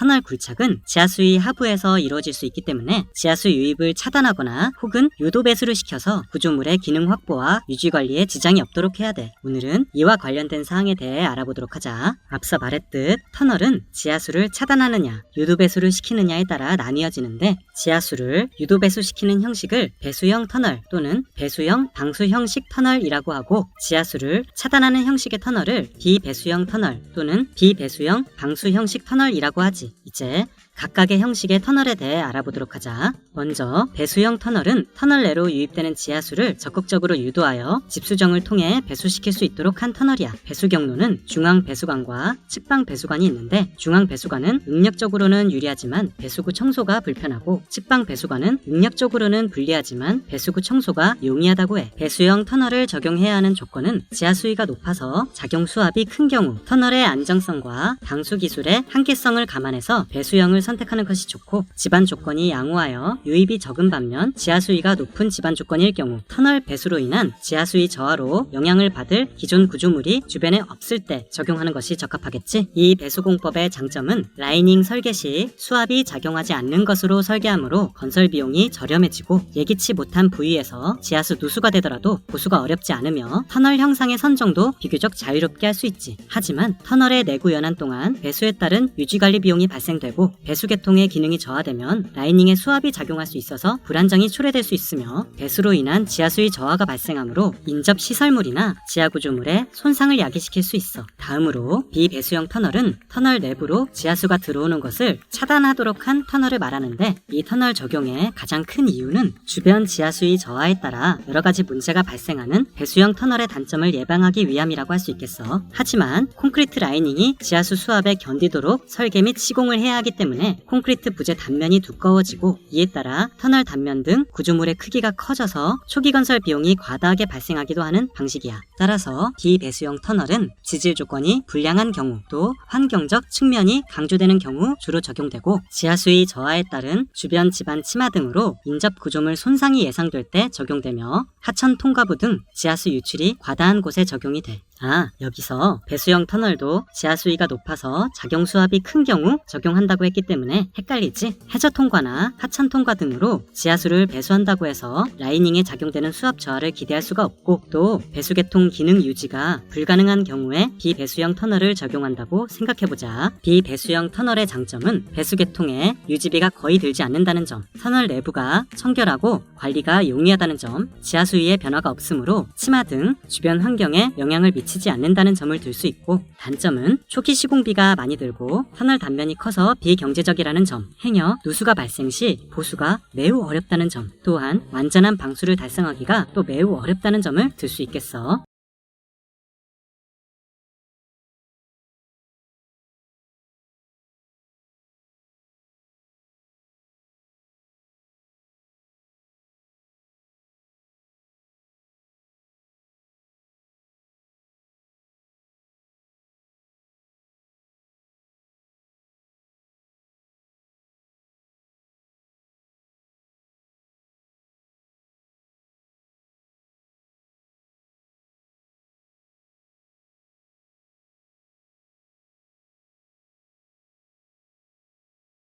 터널 굴착은 지하수위 하부에서 이루어질 수 있기 때문에 지하수 유입을 차단하거나 혹은 유도 배수를 시켜서 구조물의 기능 확보와 유지 관리에 지장이 없도록 해야 돼. 오늘은 이와 관련된 사항에 대해 알아보도록 하자. 앞서 말했듯 터널은 지하수를 차단하느냐, 유도 배수를 시키느냐에 따라 나뉘어지는데 지하수를 유도 배수시키는 형식을 배수형 터널 또는 배수형 방수 형식 터널이라고 하고 지하수를 차단하는 형식의 터널을 비배수형 터널 또는 비배수형 방수 형식 터널이라고 하지. 이제 각각의 형식의 터널에 대해 알아보도록 하자. 먼저 배수형 터널은 터널 내로 유입되는 지하수를 적극적으로 유도하여 집수정을 통해 배수시킬 수 있도록 한 터널이야. 배수 경로는 중앙 배수관과 측방 배수관이 있는데 중앙 배수관은 응력적으로는 유리하지만 배수구 청소가 불편하고 측방 배수관은 응력적으로는 불리하지만 배수구 청소가 용이하다고 해. 배수형 터널을 적용해야 하는 조건은 지하 수위가 높아서 작용 수압이 큰 경우, 터널의 안정성과 방수 기술의 한계성을 감안해서 배수형을 선택하는 것이 좋고 집안 조건이 양호하여 유입이 적은 반면 지하수위가 높은 집안 조건일 경우 터널 배수로 인한 지하수위 저하로 영향을 받을 기존 구조물이 주변에 없을 때 적용하는 것이 적합하겠지. 이 배수공법의 장점은 라이닝 설계 시 수압이 작용하지 않는 것으로 설계하므로 건설 비용이 저렴해지고 예기치 못한 부위에서 지하수 누수가 되더라도 보수가 어렵지 않으며 터널 형상의 선정도 비교적 자유롭게 할 수 있지. 하지만 터널의 내구 연한 동안 배수에 따른 유지 관리 비용이 발생되고 배수 계통의 기능이 저하되면 라이닝에 수압이 작용할 수 있어서 불안정이 초래될 수 있으며 배수로 인한 지하수의 저하가 발생하므로 인접 시설물이나 지하 구조물에 손상을 야기시킬 수 있어. 다음으로 비배수형 터널은 터널 내부로 지하수가 들어오는 것을 차단하도록 한 터널을 말하는데 이 터널 적용의 가장 큰 이유는 주변 지하수의 저하에 따라 여러 가지 문제가 발생하는 배수형 터널의 단점을 예방하기 위함이라고 할 수 있겠어. 하지만 콘크리트 라이닝이 지하수 수압에 견디도록 설계 및 시공을 해야 하기 때문에 콘크리트 부재 단면이 두꺼워지고 이에 따라 터널 단면 등 구조물의 크기가 커져서 초기 건설 비용이 과다하게 발생하기도 하는 방식이야. 따라서 비배수형 터널은 지질 조건이 불량한 경우 또 환경적 측면이 강조되는 경우 주로 적용되고 지하수의 저하에 따른 주변 집안 침하 등으로 인접 구조물 손상이 예상될 때 적용되며 하천 통과부 등 지하수 유출이 과다한 곳에 적용이 돼. 아, 여기서 배수형 터널도 지하 수위가 높아서 작용 수압이 큰 경우 적용한다고 했기 때문에 헷갈리지? 해저 통과나 하천 통과 등으로 지하수를 배수한다고 해서 라이닝에 작용되는 수압 저하를 기대할 수가 없고 또 배수계통 기능 유지가 불가능한 경우에 비배수형 터널을 적용한다고 생각해보자. 비배수형 터널의 장점은 배수계통에 유지비가 거의 들지 않는다는 점, 터널 내부가 청결하고 관리가 용이하다는 점, 지하수위에 변화가 없으므로 치마 등 주변 환경에 영향을 미치 지 않는다는 점을 들 수 있고 단점은 초기 시공비가 많이 들고 터널 단면이 커서 비경제적이라는 점, 행여 누수가 발생 시 보수가 매우 어렵다는 점, 또한 완전한 방수를 달성하기가 또 매우 어렵다는 점을 들 수 있겠어.